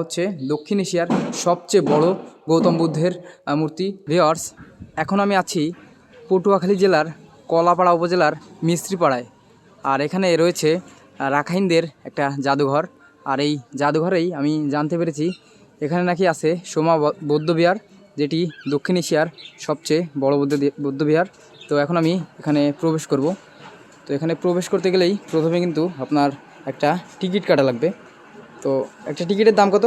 হচ্ছে দক্ষিণ এশিয়ার সবচেয়ে বড় গৌতম বুদ্ধের মূর্তি ভিওর্স এখন আমি আছি পটুয়াখালী জেলার কলাপাড়া উপজেলার মিস্ত্রিপাড়ায়। আর এখানে রয়েছে রাখাইনদের একটা জাদুঘর। আর এই জাদুঘরেই আমি জানতে পেরেছি, এখানে নাকি আছে সোমা বৌদ্ধবিহার যেটি দক্ষিণ এশিয়ার সবচেয়ে বড় বৌদ্ধ বৌদ্ধবিহার তো এখন আমি এখানে প্রবেশ করব। তো এখানে প্রবেশ করতে গেলেই প্রথমে কিন্তু আপনার একটা টিকিট কাটা লাগবে। তো একটা টিকিটের দাম কত?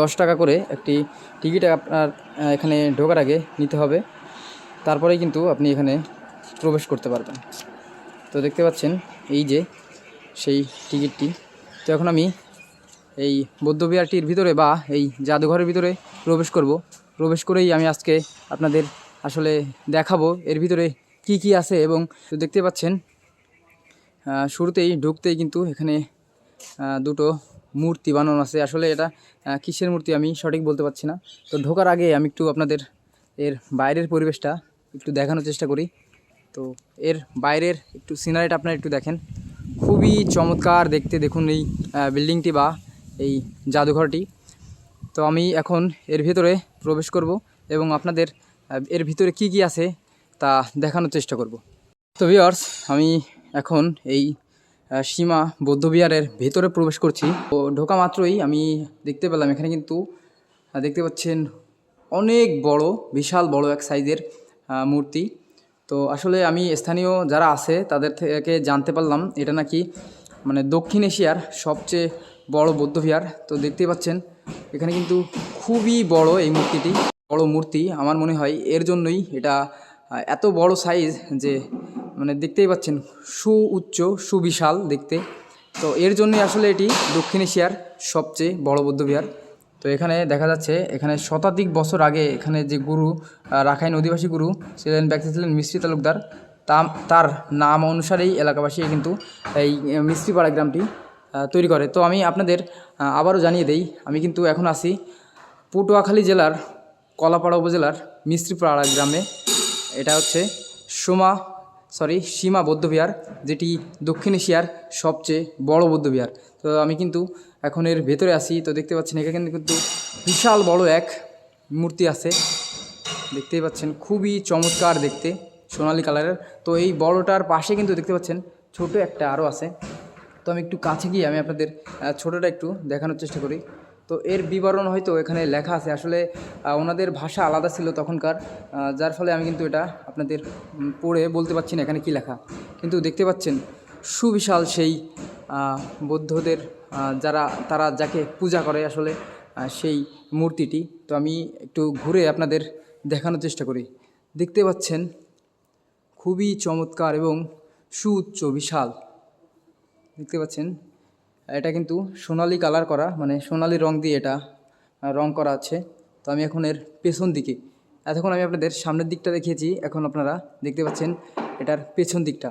দশ টাকা। করে একটি টিকিট আপনার এখানে ঢোকার আগে নিতে হবে। তারপরেই কিন্তু আপনি এখানে প্রবেশ করতে পারবেন। তো দেখতে পাচ্ছেন এই যে সেই টিকিটটি। তো এখন আমি এই বৌদ্ধবিহারটির ভিতরে বা এই জাদুঘরের ভিতরে প্রবেশ করব। প্রবেশ করেই আমি আজকে আপনাদের আসলে দেখাবো এর ভিতরে কি কি আছে এবং দেখতে পাচ্ছেন শুরুতেই ঢুকতেই কিন্তু এখানে দুটো মূর্তি বানানো আছে। আসলে এটা কিসের মূর্তি আমি সঠিক বলতে পারছি না। তো ঢোকার আগে আমি একটু আপনাদের এর বাইরের পরিবেশটা একটু দেখানোর চেষ্টা করি। তো এর বাইরের একটু সিনারিটা আপনারা একটু দেখেন। খুবই চমৎকার দেখতে দেখুন এই বিল্ডিংটি বা এই জাদুঘরটি। তো আমি এখন এর ভিতরে প্রবেশ করব এবং আপনাদের এর ভিতরে কি কি আছে তা দেখানোর চেষ্টা করব। তো ভিওর্স আমি এখন এই সীমা বৌদ্ধবিহারের ভেতরে প্রবেশ করছি। তো ঢোকা মাত্রই আমি দেখতে পেলাম, এখানে কিন্তু দেখতে পাচ্ছেন অনেক বড়, বিশাল বড় এক সাইজের মূর্তি। তো আসলে আমি স্থানীয় যারা আছে, তাদের থেকে জানতে পারলাম, এটা নাকি মানে দক্ষিণ এশিয়ার সবচেয়ে বড় বৌদ্ধবিহার তো দেখতে পাচ্ছেন, এখানে কিন্তু খুবই বড় এই মূর্তিটি, বড় মূর্তি। আমার মনে হয় এর জন্যই এটা এত বড় সাইজ যে মানে দেখতেই পাচ্ছেন সু উচ্চ সুবিশাল দেখতে। তো এর জন্যই আসলে এটি দক্ষিণ এশিয়ার সবচেয়ে বড় বৌদ্ধবিহার তো এখানে দেখা যাচ্ছে, এখানে শতাধিক বছর আগে এখানে যে গুরু রাখাইন অধিবাসী গুরু ছিলেন, ব্যক্তি ছিলেন মিস্ত্রি তালুকদার। তার নাম অনুসারেই এলাকাবাসী কিন্তু এই মিস্ত্রিপাড়া গ্রামটি তৈরি করে। তো আমি আপনাদের আবারও জানিয়ে দেই, আমি কিন্তু এখন আছি পটুয়াখালী জেলার, কলাপাড়া উপজেলার মিস্ত্রিপাড়া গ্রামে। এটা হচ্ছে সোমা সরি সীমা বৌদ্ধবিহার যেটি দক্ষিণ এশিয়ার সবচেয়ে বড় বৌদ্ধবিহার তো আমি কিন্তু এখন এর ভেতরে আসি তো দেখতে পাচ্ছেন এখানে কিন্তু বিশাল বড় এক মূর্তি আছে। দেখতেই পাচ্ছেন, খুবই চমৎকার দেখতে, সোনালী কালারের। তো এই বড়টার পাশে কিন্তু দেখতে পাচ্ছেন, ছোট একটা আরও আছে। তো আমি একটু কাছে গিয়ে আমি আপনাদের ছোটোটা একটু দেখানোর চেষ্টা করি। তো এর বিবরণ হয়তো এখানে লেখা আছে। আসলে ওনাদের ভাষা আলাদা ছিল তখনকার যার ফলে আমি কিন্তু এটা আপনাদের পড়ে বলতে পারছি না এখানে কী লেখা। কিন্তু দেখতে পাচ্ছেন, সুবিশাল সেই বৌদ্ধদের যারা, তারা যাকে পূজা করে আসলে সেই মূর্তিটি। তো আমি একটু ঘুরে আপনাদের দেখানোর চেষ্টা করি। দেখতে পাচ্ছেন, খুবই চমৎকার এবং সুউচ্চ, বিশাল। দেখতে পাচ্ছেন এটা কিন্তু সোনালি কালার করা মানে সোনালি রং দিয়ে এটা রং করা আছে। তো আমি এখন এর পেছন দিকে, এতক্ষণ আমি আপনাদের সামনের দিকটা দেখিয়েছি, এখন আপনারা দেখতে পাচ্ছেন এটার পেছন দিকটা।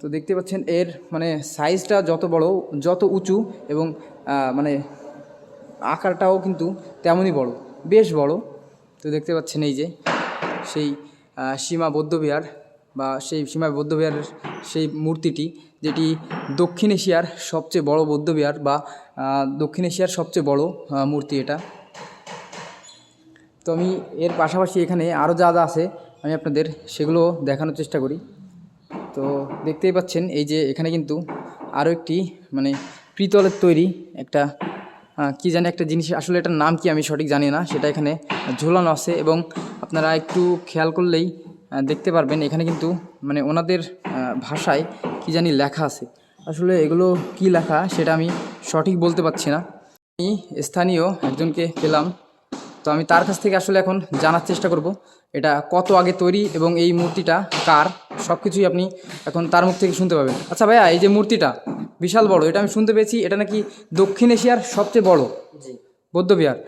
তো দেখতে পাচ্ছেন এর মানে সাইজটা যত বড়, যত উঁচু এবং মানে আকারটাও কিন্তু তেমনই বড়, বেশ বড়। তো দেখতে পাচ্ছেন এই যে সেই সীমা বৌদ্ধবিহার বা সেই সীমা বৌদ্ধবিহারের সেই মূর্তিটি, যেটি দক্ষিণ এশিয়ার সবচেয়ে বড় বৌদ্ধবিহার বা দক্ষিণ এশিয়ার সবচেয়ে বড় মূর্তি এটা। তো আমি এর পাশাপাশি এখানে আরও যা যা আছে, আমি আপনাদের সেগুলো দেখানোর চেষ্টা করি। তো দেখতেই পাচ্ছেন, এই যে এখানে কিন্তু আরও একটি মানে পিতলের তৈরি একটা কি জানি একটা জিনিস, আসলে এটার নাম কি আমি সঠিক জানি না, সেটা এখানে ঝোলানো আছে এবং আপনারা একটু খেয়াল করলেই দেখতে পারবেন এখানে কিন্তু মানে ওনাদের ভাষায় কি জানি লেখা আছে। আসলে এগুলো কি লেখা সেটা আমি সঠিক বলতে পারছি না। আমি স্থানীয় একজনকে পেলাম তো আমি তার কাছ থেকে আসলে এখন জানার চেষ্টা করব এটা কত আগে তৈরি এবং এই মূর্তিটা কার সব কিছুই আপনি এখন তার মুখ থেকে শুনতে পাবেন। আচ্ছা ভাইয়া এই যে মূর্তিটা বিশাল বড় এটা আমি শুনতে পেয়েছি এটা নাকি দক্ষিণ এশিয়ার সবচেয়ে বড় জি। বৌদ্ধবিহার।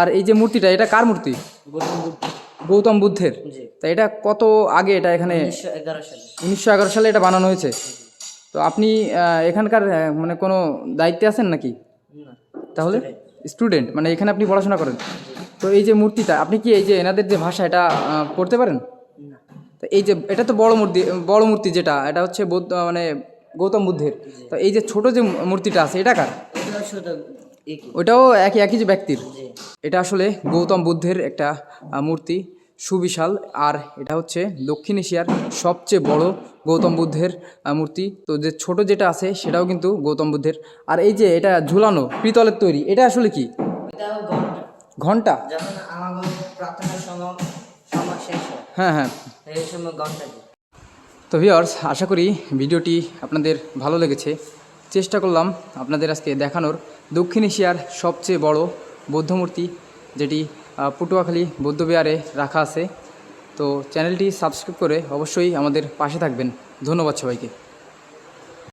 আর এই যে মূর্তিটা এটা কার মূর্তি? গৌতম বুদ্ধের। তা এটা কত আগে এটা এখানে উনিশশো এগারো সালে। এটা বানানো হয়েছে? তো আপনি এখানকার মানে কোনো দায়িত্বে আছেন নাকি? তাহলে স্টুডেন্ট মানে এখানে আপনি পড়াশোনা করেন। তো এই যে মূর্তিটা আপনি কি এই যে এনাদের যে ভাষা এটা পড়তে পারেন? তো এই যে এটা তো বড় মূর্তি বড় মূর্তি যেটা এটা হচ্ছে বৌদ্ধ মানে গৌতম বুদ্ধের। তো এই যে ছোট যে মূর্তিটা আছে এটা কার? শুধু একই একই যে ব্যক্তির। এটা আসলে গৌতম বুদ্ধের একটা মূর্তি সুবিশাল। আর এটা হচ্ছে দক্ষিণ এশিয়ার সবচেয়ে বড় গৌতম বুদ্ধের মূর্তি। তো যে ছোট যেটা আছে সেটাও কিন্তু গৌতম বুদ্ধের। আর এই যে এটা ঝুলানো পিতলের তৈরি এটা আসলে কি? ঘণ্টা। হয় হ্যাঁ তো ভিওর্স আশা করি ভিডিওটি আপনাদের ভালো লেগেছে। চেষ্টা করলাম আপনাদের আজকে দেখানোর। দক্ষিণ এশিয়ার সবচেয়ে বড় বৌদ্ধ মূর্তি যেটি পটুয়াখালী বৌদ্ধবিহারে রাখা আছে। তো চ্যানেলটি সাবস্ক্রাইব করে অবশ্যই আমাদের পাশে থাকবেন। ধন্যবাদ সবাইকে।